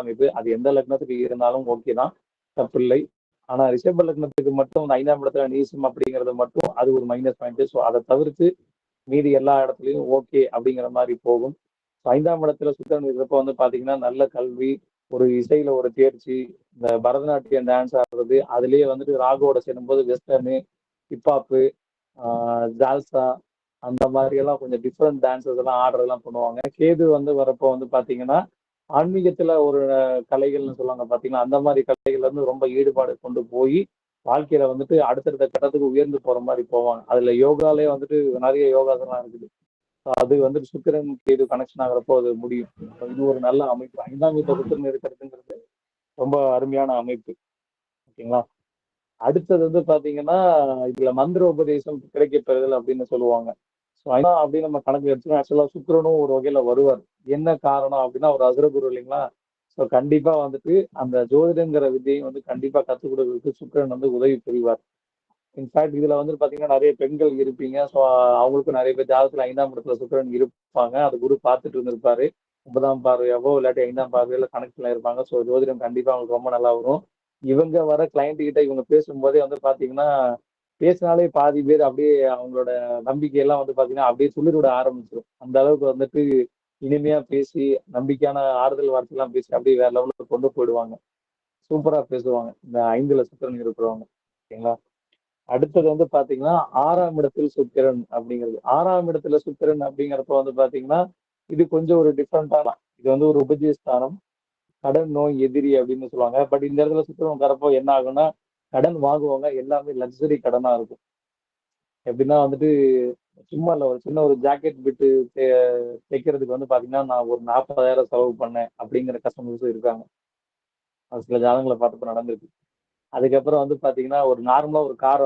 அமைப்பு அது எந்த லக்னத்துக்கு இருந்தாலும் ஓகே தான். தப்பில்லை. ஆனா ரிஷப லக்னத்துக்கு மட்டும் இந்த ஐந்தாம் இடத்துல நீசம் அப்படிங்கிறது மட்டும் அது ஒரு மைனஸ் பாயிண்ட் ஸோ அதை தவிர்த்து மீதி எல்லா இடத்துலயும் ஓகே அப்படிங்கிற மாதிரி போகும். ஐந்தாம் இடத்துல சுத்தம் இருக்கிறப்ப வந்து பாத்தீங்கன்னா நல்ல கல்வி ஒரு இசையில ஒரு தேர்ச்சி இந்த பரதநாட்டியம் டான்ஸ் ஆடுறது அதுலயே வந்துட்டு ராகோட சேரும்போது வெஸ்டர்னு ஹிப்ஹாப்பு ஜால்சா அந்த மாதிரி எல்லாம் கொஞ்சம் டிஃப்ரெண்ட் டான்ஸஸ் எல்லாம் ஆடுறதெல்லாம் பண்ணுவாங்க. கேது வந்து வரப்போ வந்து பாத்தீங்கன்னா ஆன்மீகத்துல ஒரு கலைகள்னு சொல்லுவாங்க பாத்தீங்களா அந்த மாதிரி கலைகள் வந்து ரொம்ப ஈடுபாடு கொண்டு போய் வாழ்க்கையில வந்துட்டு அடுத்தடுத்த கட்டத்துக்கு உயர்ந்து போற மாதிரி போவாங்க. அதுல யோகாலே வந்துட்டு நிறைய யோகாசனம் இருக்குது. அது வந்துட்டு சுக்கிரன் கேது கனெக்ஷன் ஆகிறப்போ அது முடியும். இது ஒரு நல்ல அமைப்பு. ஐந்தாம் வீட்டு சுக்கிரன் இருக்கிறதுங்கிறது ரொம்ப அருமையான அமைப்பு. ஓகேங்களா? அடுத்தது வந்து பாத்தீங்கன்னா இதுல மந்திர உபதேசம் கிடைக்க பெறுதல் அப்படின்னு சொல்லுவாங்க. ஸோ அப்படின்னு நம்ம கணக்கு எடுத்துக்கணும். ஆக்சுவலா சுக்கரனும் ஒரு வகையில வருவார். என்ன காரணம் அப்படின்னா ஒரு அசுரகுரு இல்லைங்களா? ஸோ கண்டிப்பா வந்துட்டு அந்த ஜோதிடங்கிற வித்தியை வந்து கண்டிப்பா கற்றுக் கொடுக்கறதுக்கு சுக்கரன் வந்து உதவி புரிவார். இன்ஃபேக்ட் இதுல வந்து பாத்தீங்கன்னா நிறைய பெண்கள் இருப்பீங்க. ஸோ அவங்களுக்கும் நிறைய பேர் ஜாதகத்துல ஐந்தாம் இடத்துல சுக்கரன் இருப்பாங்க. அது குரு பார்த்துட்டு இருந்திருப்பாரு. ஒன்பதாம் பார்வையாவோ இல்லாட்டி ஐந்தாம் பார்வையில கணக்குல இருப்பாங்க. ஸோ ஜோதிடம் கண்டிப்பா அவங்களுக்கு ரொம்ப நல்லா வரும். இவங்க வர கிளைண்ட் கிட்ட இவங்க பேசும்போதே வந்து பாத்தீங்கன்னா பேசினாலே பாதி பேர் அப்படியே அவங்களோட நம்பிக்கையெல்லாம் வந்து பாத்தீங்கன்னா அப்படியே துளிர் விட ஆரம்பிச்சிடும் அந்த அளவுக்கு வந்துட்டு இனிமையா பேசி நம்பிக்கையான ஆறுதல் வார்த்தைலாம் பேசி அப்படியே வேற லெவலில் கொண்டு போயிடுவாங்க. சூப்பரா பேசுவாங்க. இந்த ஐந்துல சுக்கிரன் இருக்கிறவங்க. ஓகேங்களா அடுத்தது வந்து பாத்தீங்கன்னா ஆறாம் இடத்தில் சுக்கிரன் அப்படிங்கிறது. ஆறாம் இடத்துல சுக்கிரன் அப்படிங்கிறப்ப வந்து பாத்தீங்கன்னா இது கொஞ்சம் ஒரு டிஃப்ரெண்டான இது வந்து ஒரு உபஜய ஸ்தானம் கடன் நோய் எதிரி அப்படின்னு சொல்லுவாங்க. பட் இந்த இடத்துல சுக்கிரன் உட்காரப்போ என்ன ஆகும்னா கடன் வாங்குவாங்க. எல்லாமே லக்ஸரி கடனா இருக்கும். எப்படின்னா வந்துட்டு சும்மா இல்லை ஒரு சின்ன ஒரு ஜாக்கெட் பிட்டு தைக்கிறதுக்கு வந்து பாத்தீங்கன்னா நான் ஒரு நாற்பதாயிரம் செலவு பண்ணேன் அப்படிங்கிற கஸ்டமர்ஸும் இருக்காங்க. அது சில ஜாதகங்களை பார்த்தப்ப நடந்திருக்கு. அதுக்கப்புறம் வந்து பாத்தீங்கன்னா ஒரு நார்மலா ஒரு கார்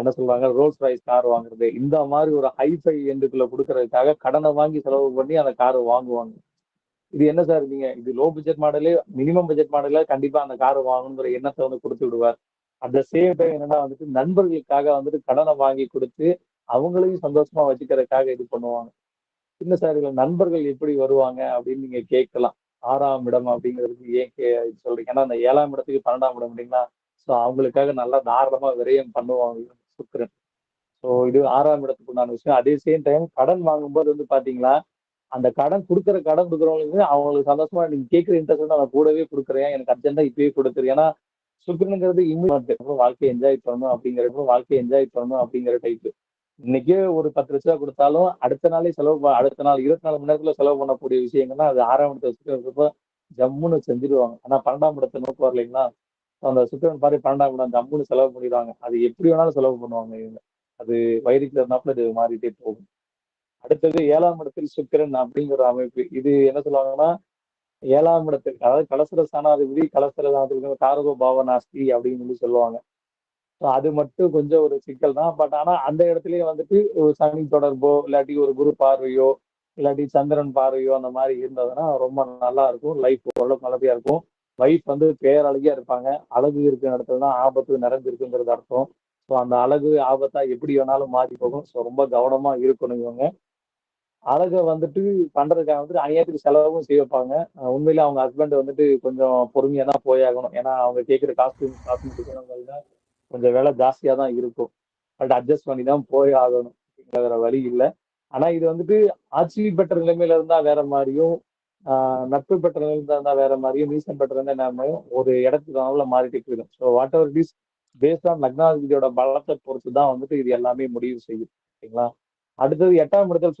என்ன சொல்றாங்க ரோல்ஸ் ரைஸ் கார் வாங்குறது. இந்த மாதிரி ஒரு ஹைஃபை எண்டுக்குள்ள கொடுக்கறதுக்காக கடனை வாங்கி செலவு பண்ணி அந்த காரை வாங்குவாங்க. இது என்ன சார் நீங்க? இது லோ பட்ஜெட் மாடலே மினிமம் பட்ஜெட் மாடல்ல கண்டிப்பா அந்த கார் வாங்கணுங்கிற எண்ணத்தை வந்து கொடுத்து விடுவார். அட் த சேம் டைம் என்னன்னா வந்துட்டு நண்பர்களுக்காக வந்துட்டு கடனை வாங்கி கொடுத்து அவங்களையும் சந்தோஷமா வச்சுக்கிறதுக்காக இது பண்ணுவாங்க. சின்ன சார் இதுல நண்பர்கள் எப்படி வருவாங்க அப்படின்னு நீங்க கேட்கலாம். ஆறாம் இடம் அப்படிங்கிறதுக்கு ஏன் கே சொல்றீங்க? ஏன்னா அந்த ஏழாம் இடத்துக்கு பன்னெண்டாம் இடம் இல்லைங்களா? ஸோ அவங்களுக்காக நல்லா தாராளமா விரயம் பண்ணுவாங்க சுக்கரன். ஸோ இது ஆறாம் இடத்துக்கு உண்டான விஷயம். அதே சேம் டைம் கடன் வாங்கும்போது வந்து பாத்தீங்களா? அந்த கடன் கொடுக்குற கடன் கொடுக்குறவங்களுக்கு அவங்களுக்கு சந்தோஷமா நீங்க கேட்குற இன்ட்ரெஸ்ட் நான் கூடவே கொடுக்குறேன். எனக்கு அர்ஜென்ட்டா இப்பயே கொடுக்குறேன் ஏன்னா சுக்கிரனுங்கிறது இன்னும் வாழ்க்கையை என்ஜாய் பண்ணணும் அப்படிங்கிறப்ப வாழ்க்கையை என்ஜாய் பண்ணணும் அப்படிங்கிற டைப் இன்னைக்கே ஒரு பத்து லட்ச ரூபா கொடுத்தாலும் அடுத்த நாளே செலவு அடுத்த நாள் இருபத்தி நாலு மணி நேரத்துல செலவு பண்ணக்கூடிய விஷயங்கள்னா அது ஆறாம் இடத்துல சுக்கிரன் ஜம்முன்னு செஞ்சிருவாங்க. ஆனா பன்னெண்டாம் இடத்தை நோக்கு வரலைங்களா? அந்த சுக்கிரன் பாரு பன்னெண்டாம் இடம் ஜம்முன்னு செலவு பண்ணிடுவாங்க. அது எப்படி வேணாலும் செலவு பண்ணுவாங்க இவங்க. அது வயிறுக்குள்ள இருந்தாப்புல இது மாறிட்டே போகும். அடுத்தது ஏழாம் இடத்தில் சுக்கிரன் அப்படிங்கிற ஒரு அமைப்பு. இது என்ன சொல்லுவாங்கன்னா ஏழாம் இடத்தில் அதாவது கலசர ஸ்தானாதிபதி கலசர ஸ்தானாதிபதி காரகோ அப்படின்னு சொல்லி சொல்லுவாங்க. அது மட்டும் கொஞ்சம் ஒரு சிக்கல் தான். பட் ஆனா அந்த இடத்துலயே வந்துட்டு ஒரு சனி தொடர்போ இல்லாட்டி ஒரு குரு பார்வையோ இல்லாட்டி சந்திரன் பார்வையோ அந்த மாதிரி இருந்ததுன்னா ரொம்ப நல்லா இருக்கும். லைஃப் ஓரளவுக்கு நல்லபடியா இருக்கும். வைஃப் வந்து பேரழகியா இருப்பாங்க. அழகு இருக்கிற இடத்துல தான் ஆபத்து நிறைஞ்சிருக்குங்கிறது அர்த்தம். ஸோ அந்த அழகு ஆபத்தா எப்படி வேணாலும் மாறி போகும். ஸோ ரொம்ப கவனமா இருக்கணும் இவங்க. அழகை வந்துட்டு பண்றதுக்காக வந்துட்டு அநியாயத்துக்கு செலவும் செய்ய வைப்பாங்க. உண்மையில அவங்க ஹஸ்பண்ட் வந்துட்டு கொஞ்சம் பொறுமையா தான் போயாகணும் ஏன்னா அவங்க கேட்குற காஸ்டியூம் காஸ்மெட்டிக் தான் கொஞ்சம் விலை ஜாஸ்தியா தான் இருக்கும். பட் அட்ஜஸ்ட் பண்ணி தான் போய் ஆகணும் அப்படிங்கிற வேற வழி இல்லை. ஆனா இது வந்துட்டு ஆட்சி பெற்ற நிலைமையில இருந்தா வேற மாதிரியும் ஆஹ் நட்பு பெற்ற நிலைமையில இருந்தா வேற மாதிரியும் நீசம் பெற்ற நிலைமையும் ஒரு இடத்துக்கு அளவுல மாறிட்டு போயிடும். So whatever it is based on லக்னாதிபதியோட பலத்தை பொறுத்து தான் வந்துட்டு இது எல்லாமே முடிவு செய்யும். ஓகேங்களா அடுத்தது எட்டாம் இடத்தில்